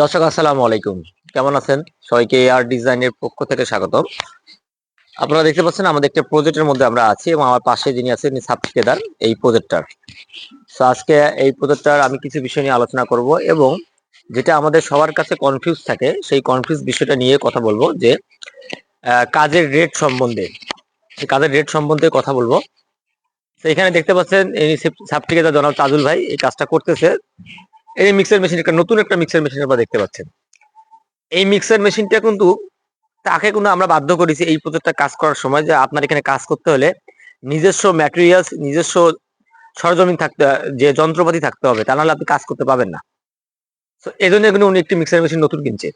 দর্শক, আসসালামু আলাইকুম। কেমন আছেন? সবাইকে আর ডিজাইনের পক্ষ থেকে স্বাগত আপনারা দেখতে পাচ্ছেন আমাদের একটা প্রজেক্টের মধ্যে আমরা আছি এবং আমার পাশে যিনি আছেন সাব ঠিকাদার এই প্রজেক্টটার। তো আজকে এই প্রজেক্টটার আমি কিছু বিষয় নিয়ে আলোচনা করব এবং যেটা আমাদের সবার কাছে কনফিউজ থাকে, সেই কনফিউজ বিষয়টা নিয়ে কথা বলব যে কাজের রেট সম্বন্ধে। কাজের রেট সম্বন্ধে কথা বলব। তো এখানে দেখতে পাচ্ছেন, এই সাব ঠিকাদার জনাব তাজুল ভাই এই কাজটা করতেছে। এই মিক্সার মেশিন একটা নতুন একটা মিক্সার মেশিন আপনারা দেখতে পাচ্ছেন। এই মিক্সার মেশিনটা কিন্তু তাকে কিন্তু আমরা বাধ্য করেছি এই প্রজেক্টটা কাজ করার সময় যে আপনার এখানে কাজ করতে হলে নিজস্ব ম্যাটেরিয়ালস নিজস্ব সরজমিন থাকতে, যে যন্ত্রপাতি থাকতে হবে, তা নাহলে আপনি কাজ করতে পাবেন না। তো এই জন্য কিন্তু উনি একটি মিক্সার মেশিন নতুন কিনছে।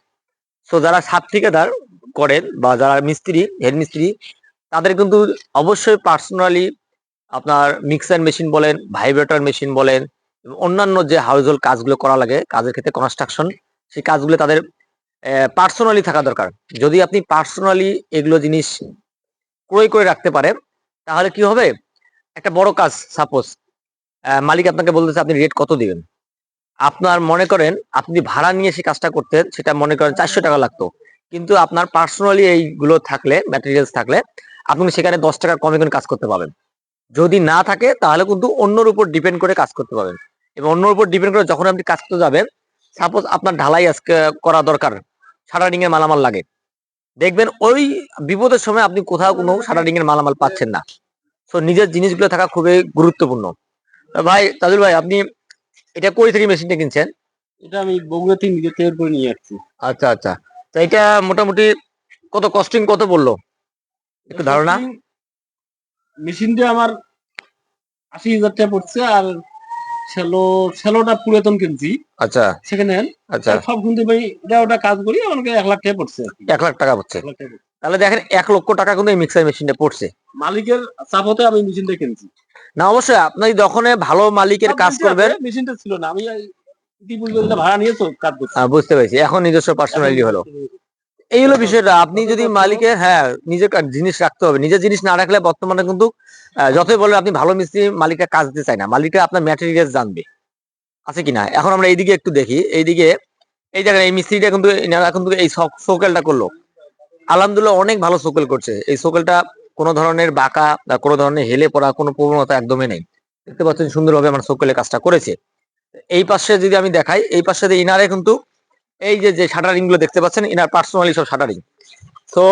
সো যারা সাত ঠিকাদার করেন বা যারা মিস্ত্রি হেড মিস্ত্রি, তাদের কিন্তু অবশ্যই পার্সোনালি আপনার মিক্সার মেশিন বলেন ভাইব্রেটর মেশিন বলেন অন্যান্য যে হাউজহোল্ড কাজগুলো করা লাগে, কাজের ক্ষেত্রে কনস্ট্রাকশন সেই কাজগুলো তাদের পার্সোনালি থাকা দরকার। যদি আপনি পার্সোনালি এগুলো জিনিস ক্রয় করে রাখতে পারেন, তাহলে কি হবে? একটা বড় কাজ সাপোজ মালিক আপনাকে বলতেছে, আপনি রেট কত দিবেন? আপনার মনে করেন, আপনি ভাড়া নিয়ে সেই কাজটা করতেন, সেটা মনে করেন চারশো টাকা লাগতো। কিন্তু আপনার পার্সোনালি এইগুলো থাকলে ম্যাটেরিয়ালস থাকলে, আপনি সেখানে দশ টাকা কমে করে কাজ করতে পারবেন। যদি না থাকে, তাহলে কিন্তু অন্যর উপর ডিপেন্ড করে কাজ করতে পারবেন। এবং অন্যর উপর ডিপেন্ড করে যখন আপনি কাজ করতে যাবেন সাপোজ আপনার ঢালাই আজকে করা দরকার শাটারিং এর মালামাল লাগে। দেখবেন ওই বিপদের সময় আপনি কোথাও কোনো শাটারিং এর মালামাল পাচ্ছেন না। তো নিজের জিনিসগুলো থাকা খুবই গুরুত্বপূর্ণ। ভাই তাজুল ভাই আপনি এটা কই থেকে মেশিনটা কিনছেন? এটা আমি বগুড়া থেকে নিজে তৈরি করে নিয়ে আসছি। আচ্ছা আচ্ছা। তো এটা মোটামুটি কত কস্টিং কত বলল একটু ধারণা। মেশিনটা আমার আশি হাজার টাকা পড়ছে আর শ্যালো শ্যালোটা পুরাতন কিনছি। আচ্ছা। সেখানে আচ্ছা। সব কিন্তু ভাই এটা ওটা কাজ করি আমাকে এক লাখ টাকা পড়ছে এক লাখ টাকা পড়ছে। তাহলে দেখেন এক লক্ষ টাকা কিন্তু এই মিক্সার মেশিনটা পড়ছে। মালিকের চাপতে আমি মেশিনটা কিনছি। না অবশ্যই আপনি যখন ভালো মালিকের কাজ করবেন। মেশিনটা ছিল না। আমি ইতিপূর্বে ভাড়া নিয়ে তো কাজ করছি। বুঝতে পেরেছি। এখন নিজস্ব পার্সোনালি হলো। এই হলো বিষয়টা। আপনি যদি মালিকের হ্যাঁ নিজের জিনিস রাখতে হবে। নিজের জিনিস না রাখলে বর্তমানে কিন্তু যতই বলেন আপনি ভালো মিস্ত্রি মালিকরা কাজ দিতে চায় না। মালিকরা আপনার ম্যাটেরিয়াল জানবে। আছে কিনা এখন আমরা এইদিকে একটু দেখি। এইদিকে, এই দেখেন, এই মিস্ত্রিটা কিন্তু, এনারা কিন্তু এই সোকেলটা করল। আলহামদুলিল্লাহ অনেক ভালো সোকেল করছে। এই সোকেলটা কোনো ধরনের বাঁকা বা কোনো ধরনের হেলে পড়া, কোনো প্রবণতা একদমই নেই। দেখতে পাচ্ছেন, সুন্দরভাবে আমার সোকেলের কাজটা করেছে। এই পাশে যদি আমি দেখাই, এই পাশে ইনারে কিন্তু এই যে যে শাটারিংগুলো দেখতে পাচ্ছেন ইনার পার্সোনালি সব শাটারিং তো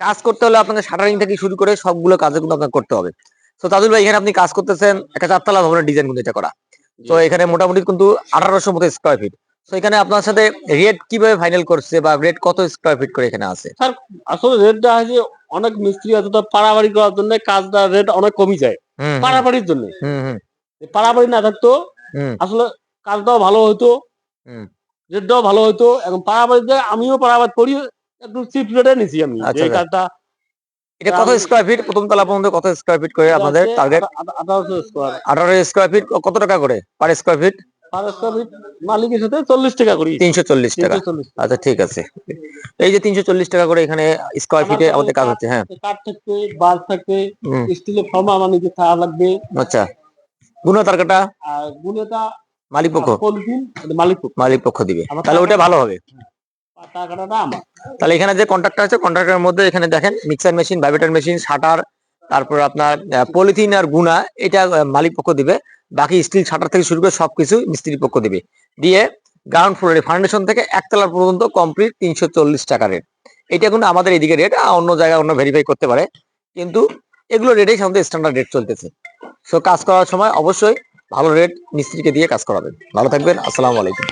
কাজ করতে হলে আপনাকে শাটারিং থেকে শুরু করে সবগুলো কাজে কিন্তু আপনাকে করতে হবে। তো তাজুল ভাই এখানে আপনি কাজ করতেছেন একটা চারতলা ভবনের ডিজাইন কিন্তু এটা করা। তো এখানে মোটামুটি কিন্তু আঠারোশো মতো স্কোয়ার ফিট তো এখানে আপনার সাথে রেট কীভাবে ফাইনাল করছে বা রেট কত স্কোয়ার ফিট করে এখানে আছে? আসলে রেটটা আছে অনেক মিস্ত্রি আছে তো পাড়াবাড়ি করার জন্য কাজটা রেট অনেক কমই যায়। পাড়াবাড়ির জন্য। পাড়াবাড়ি না থাকতো আসলে কাজটাও ভালো হতো। হুম। রেটটাও ভালো হতো এখন পাড়াবাড়িতে আমিও পাড়াবাড়ি করি একটু চিপ রেটে নিছি আমি। আচ্ছা, এই কাজটা এটা কত স্কোয়ার ফিট প্রথম তলা পর্যন্ত কত স্কোয়ার ফিট করে আপনাদের টার্গেট আঠারোশো স্কোয়ার আঠারো স্কোয়ার ফিট কত টাকা করে per square feet per square feet মালিকের সাথে চল্লিশ টাকা করি। তিনশো চল্লিশ টাকা। আচ্ছা ঠিক আছে। এই যে তিনশো চল্লিশ টাকা করে এখানে স্কোয়ার ফিটে আমাদের কাজ হচ্ছে হ্যাঁ। কাঠ থাকবে বাস থাকবে স্টিলের ফর্ম আমার নিজে থাকা লাগবে। আচ্ছা। গুণতার কাটা? আর গুলেটা মালিক পক্ষ মালিক পক্ষ। দিবে। তাহলে ওটা ভালো হবে। টাকাটা তাহলে এখানে যে কন্ট্রাক্টর আছে কন্ট্রাক্টরের মধ্যে এখানে দেখেন mixer machine vibrator machine shutter তারপর আপনার পলিথিন আর গুণা এটা মালিক পক্ষ দিবে। বাকি স্টিল শাটার থেকে শুরু করে সবকিছু মিস্ত্রি পক্ষ দিবে। দিয়ে গ্রাউন্ড ফ্লোরে ফাউন্ডেশন থেকে একতলা পর্যন্ত কমপ্লিট তিনশো চল্লিশ টাকা রেট এটা কিন্তু আমাদের এদিকে রেট অন্য জায়গায় অন্য ভেরিফাই করতে পারে। কিন্তু এগুলো রেটেই সাধারণত স্ট্যান্ডার্ড রেট চলতেছে। সো কাজ করার সময় অবশ্যই ভালো রেট মিস্ত্রিকে দিয়ে কাজ করাবেন। ভালো থাকবেন আসসালামু আলাইকুম।